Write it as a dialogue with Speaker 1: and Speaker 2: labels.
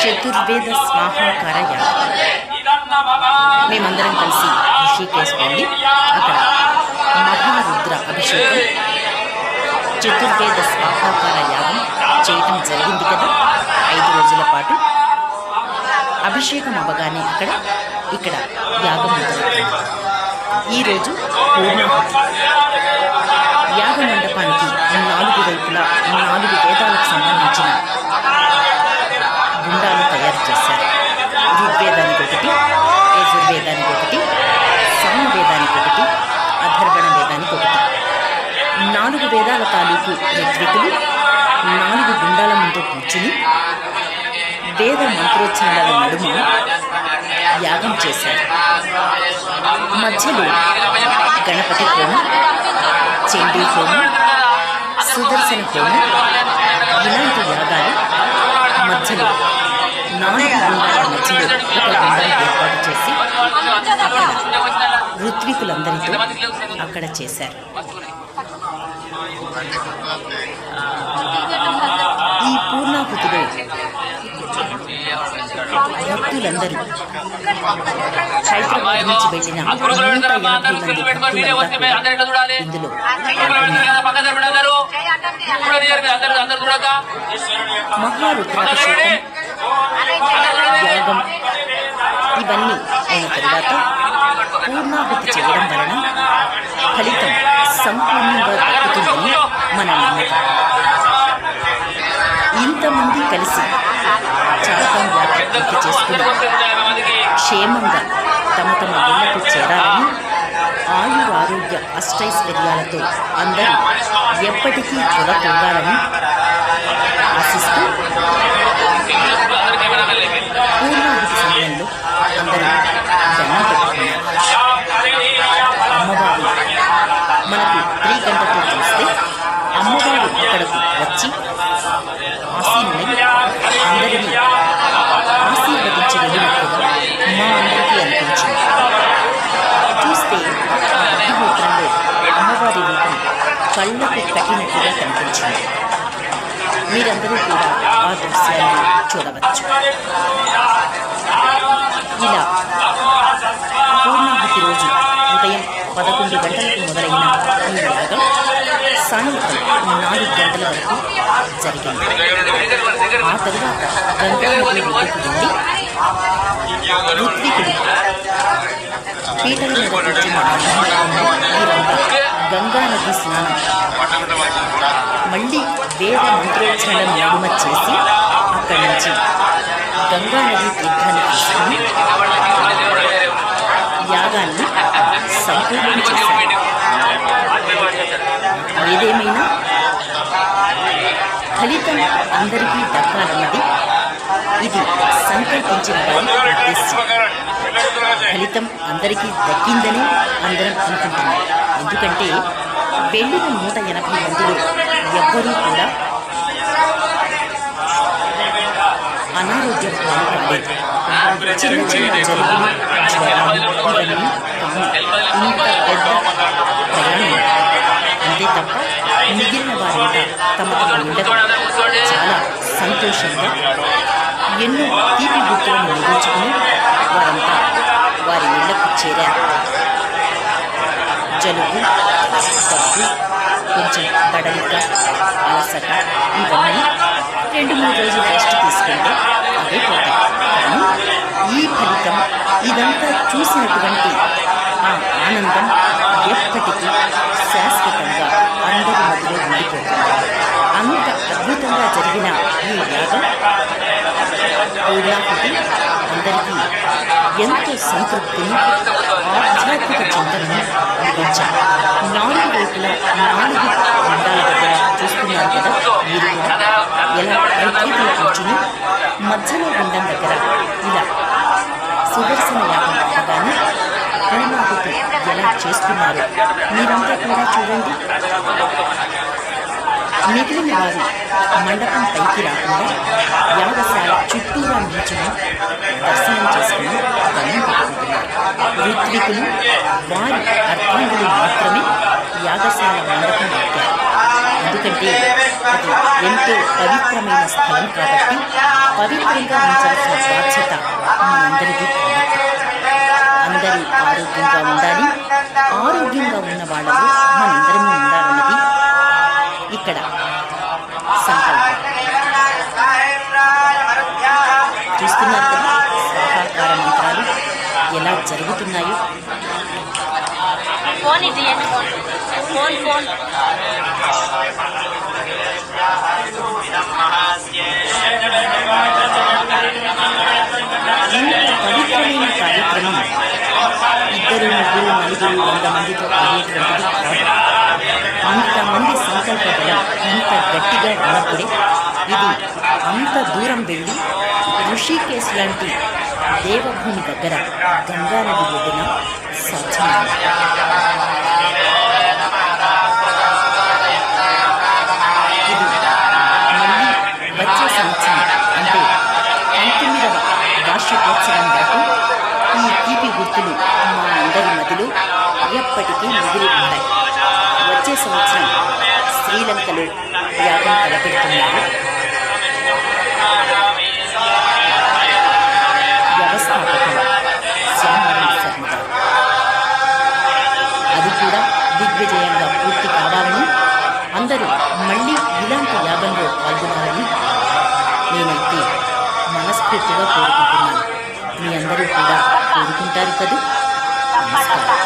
Speaker 1: చతుర్వేద స్వాహాకార యాగం మేమందరం కలిసి ఋషికేశ్ వెళ్ళి అక్కడ మహారుద్ర అభిషేకం చతుర్వేద స్వాహాకార యాగం చేయటం జరిగింది కదా. ఐదు రోజుల పాటు అభిషేకం అవ్వగానే అక్కడ ఇక్కడ యాగం ఈరోజు యాగ మండపానికి నాలుగు వైపులా నాలుగు వేదాలకు సంబంధించిన చేశారు. ఋగ్వేదానికి ఒకటి యజుర్వేదానికి ఒకటి సామవేదానికి ఒకటి అధర్వణ వేదానికి ఒకటి నాలుగు వేదాల తాలూకు ఋత్వికులు నాలుగు గుండాల ముందు కూర్చుని వేద మంత్రోచ్చారణల నడుమ యాగం చేశారు. మధ్యలో గణపతి హోమం చండీ హోమం సుదర్శన హోమం ఇలాంటి యాగాలు మధ్యలో నాలుగు గుండాల మధ్యలో ఒక గుండం ఏర్పాటు చేసి అక్కడ ఋత్వికులందరితో అక్కడ చేశారు. ఈ పూర్ణాహుతిలో భక్తులందరూ హైదరాబాద్ నుంచి వెళ్ళిన ఇందులో. మహారుద్రాభిషేకం యాగం ఇవన్నీ అయిన తరువాత పూర్ణాహుతి చేయడం వలన ఫలితం సంపూర్ణంగా దక్కుతుందని మన నమ్మకం. ఇంతమంది కలిసి చాతం యాత్ర పూర్తి చేసుకుని క్షేమంగా తమ తమ ఇళ్ళకు చేరాలని ఆయుర ఆరోగ్య అష్టైశ్వర్యాలతో అందరూ ఎప్పటికీ త్వర పొందాలని ఆశిస్తూ పూర్ణాహుతి సమయంలో అందరూ దండం పెట్టుకున్నారు అమ్మవారు మనకు త్రిగంటతో చూస్తే అమ్మవారు ఇక్కడకు వచ్చి ఆసీనులై అందరినీ ఆశీర్వదించి వెళ్ళినట్టుగా మా అందరికీ అనిపించింది చూస్తే ఆ అగ్నిహోత్రంలో అమ్మవారి రూపం కళ్ళకు కట్టినట్టుగా కనిపించింది మీరందరూ కూడా ఆ దృశ్యాన్ని చూడవచ్చు ఇలా పూర్ణాహుతి రోజు ఉదయం పదకొండు గంటలకు మొదలైన ఈ యాగం సాయంత్రం నాలుగు గంటల వరకు జరిగింది. ఆ తరువాత గంగా వెళ్ళి పీటల గంగా నది స్నానం. మళ్ళీ వేద మంత్రోచ్చారణ నడుమ చేసి అక్కడి నుంచి గంగా నది తీర్థాన్ని తీసుకుని యాగాన్ని సంపూర్ణం చేశారు ఏదేమైనా ఫలితం అందరికీ దక్కాలన్నది ఇది సంకల్పించిన వారి ఉద్దేశం. ఫలితం అందరికీ దక్కిందని అందరం అనుకుంటున్నాం. ఎందుకంటే వెళ్ళిన నూట ఎనభై మందిలో ఎవ్వరూ కూడా అనారోగ్యం పాలు కాలేదు చిన్న చిన్న జలుబులు జ్వరాలు ఇవన్నీ కాని ఇంత పెద్ద ప్రయాణం అంతే తప్ప మిగిలిన వారంతా తమ తమ ఇళ్ళకు చాలా సంతోషంగా ఎన్నో తీపి గుర్తులను మిగుల్చుకుని వారంతా వారి ఇళ్ళకు చేరారు. జలుబు దగ్గు కొంచెం బడలిక అలసట ఇవన్నీ రెండు మూడు రోజులు రెస్ట్ తీసుకుంటే అవే పోతాయి. కానీ ఈ ఫలితం ఇదంతా చూసినటువంటి ఆ ఆనందం ఎప్పటికీ శాశ్వత అందరి మధ్యలో ఉండిపోతుంది అంత అద్భుతంగా జరిగిన ఈ యాగం పూర్ణాహుతి అందరికీ ఎంతో సంతృప్తిని ఆధ్యాత్మిక చింతనను అందించారు. నాలుగు వైపుల నాలుగు మండాల దగ్గర చూస్తున్నారు కదా మీరు ఎలా ప్రత్యేకలు కూర్చుని మధ్యలో ఉండం దగ్గర ఇలా సుదర్శన యాగం అవ్వగానే పూర్ణాహుతి ఎలా చేస్తున్నారు? మీరంతా కూడా చూడండి. మిగిలిన వారు మండపం పైకి రాకుండా యాగశాల చుట్టూరా నిల్చుని దర్శనం చేసుకుని దండం పెట్టుకుంటున్నారు. ఋత్వికులు వారి అర్థంగులు మాత్రమే యాగశాల మండపం ఎక్కారు. ఎందుకంటే అది ఎంతో పవిత్రమైన స్థలం కాబట్టి పవిత్రంగా ఉంచాల్సిన బాధ్యత మనందరికీ అందరూ ఆరోగ్యంగా ఉండాలి. ఆరోగ్యంగా ఉన్న వాళ్ళలో మనందరము
Speaker 2: ఫోన్ ఇది ఫోన్ ఫోన్ ఫోన్
Speaker 1: ఇంత పవిత్రమైన కార్యక్రమం ఇద్దరు ముగ్గురు నలుగురు వంద మందితో అయ్యేటువంటిది కాదు అంతమంది సంకల్ప బలం ఇంత గట్టిగా ఉన్నప్పుడే ఇది అంత దూరం వెళ్ళి ఋషికేశ్ లాంటి దేవభూమి దగ్గర గంగానది ఒడ్డున సాధ్యమైంది ఇది మళ్ళీ వచ్చే సంవత్సరం అంటే పంతొమ్మిదవ వార్షికోత్సవం వరకు ఈ తీపి గుర్తులు మా అందరి మదిలో ఎప్పటికీ మిగిలి ఉంటాయి. వచ్చే సంవత్సరం శ్రీలంకలో యాగం తలపెడుతున్నారు వ్యవస్థాపకులు శ్యామరావు శర్మ అది కూడా దిగ్విజయంగా పూర్తి కావాలని అందరూ మళ్ళీ ఇలాంటి యాగంలో పాల్గొనాలని నేనైతే మనస్ఫూర్తిగా కోరుకుంటున్నాను. మీ అందరూ కూడా కోరుకుంటారు కదూ? నమస్కారం.